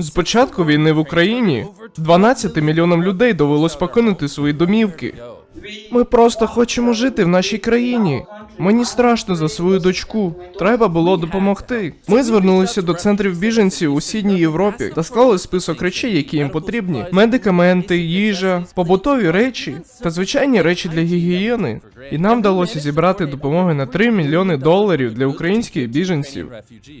З початку війни в Україні 12 мільйонам людей довелось покинути свої домівки. Ми просто хочемо жити в нашій країні. Мені страшно за свою дочку. Треба було допомогти. Ми звернулися до центрів біженців у східній Європі та склали список речей, які їм потрібні: медикаменти, їжа, побутові речі та звичайні речі для гігієни. І нам вдалося зібрати допомоги на 3 мільйони доларів для українських біженців.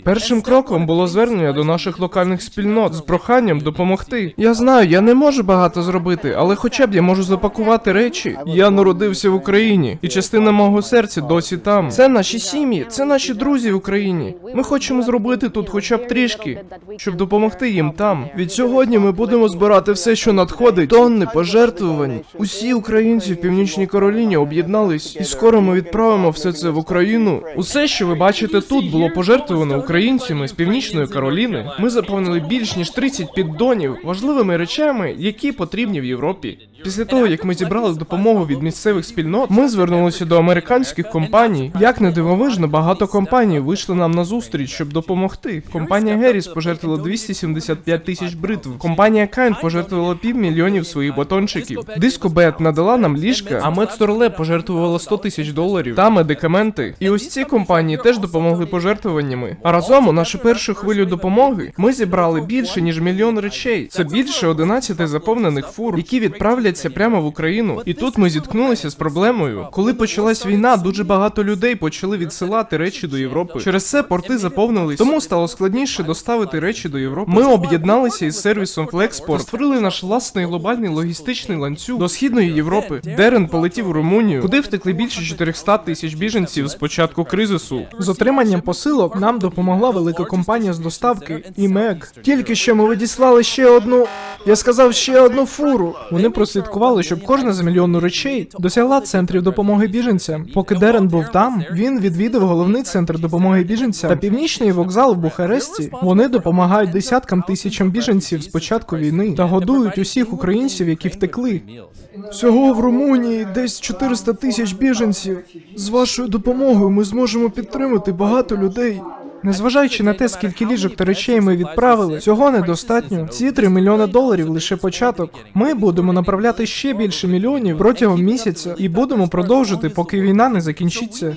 Першим кроком було звернення до наших локальних спільнот з проханням допомогти. Я знаю, я не можу багато зробити, але хоча б я можу запакувати речі. Я народився в Україні, і частина мого серця досі там. Це наші сім'ї, це наші друзі в Україні. Ми хочемо зробити тут хоча б трішки, щоб допомогти їм там. Від сьогодні ми будемо збирати все, що надходить, тонни пожертвувань. Усі українці в північній Кароліні об'єднались, і скоро ми відправимо все це в Україну. Усе, що ви бачите тут, було пожертвовано українцями з північної Кароліни. Ми заповнили більш ніж 30 піддонів важливими речами, які потрібні в Європі. Після того, як ми зібрали допомогу від місцевих спільнот, ми звернулися до американських компаній. Як не дивовижно, багато компаній вийшли нам на зустріч, щоб допомогти. Компанія Геріс пожертвувала 275 тисяч бритв. Компанія Кайн пожертвувала півмільйонів своїх батончиків. Диско Бет надала нам ліжка, а Медсторле пожертвувала 100 тисяч доларів та медикаменти. І ось ці компанії теж допомогли пожертвуваннями. А разом у нашу першу хвилю допомоги ми зібрали більше ніж мільйон речей. Це більше 11 заповнених фур, які відправляться прямо в Україну. І тут ми зіткнулися з проблемою. Коли почалась війна, дуже багато людей почали відсилати речі до Європи. Через це порти заповнились, тому стало складніше доставити речі до Європи. Ми об'єдналися із сервісом Flexport, створили наш власний глобальний логістичний ланцюг до східної Європи. Дерен полетів у Румунію, куди втекли більше 400 тисяч біженців з початку кризису. З отриманням посилок нам допомогла велика компанія з доставки ІМЕК. Тільки що ми відіслали ще одну. Я сказав ще одну фуру. Вони прослідкували, щоб кожна з мільйону речей досягла центрів допомоги біженцям. Поки Дерен був там, він відвідав головний центр допомоги біженцям та північний вокзал в Бухаресті. Вони допомагають десяткам тисячам біженців з початку війни та годують усіх українців, які втекли. Всього в Румунії десь 400 тисяч біженців. З вашою допомогою ми зможемо підтримати багато людей. Незважаючи на те, скільки ліжок та речей ми відправили, цього недостатньо. Ці 3 мільйони доларів лише початок. Ми будемо направляти ще більше мільйонів протягом місяця і будемо продовжити, поки війна не закінчиться.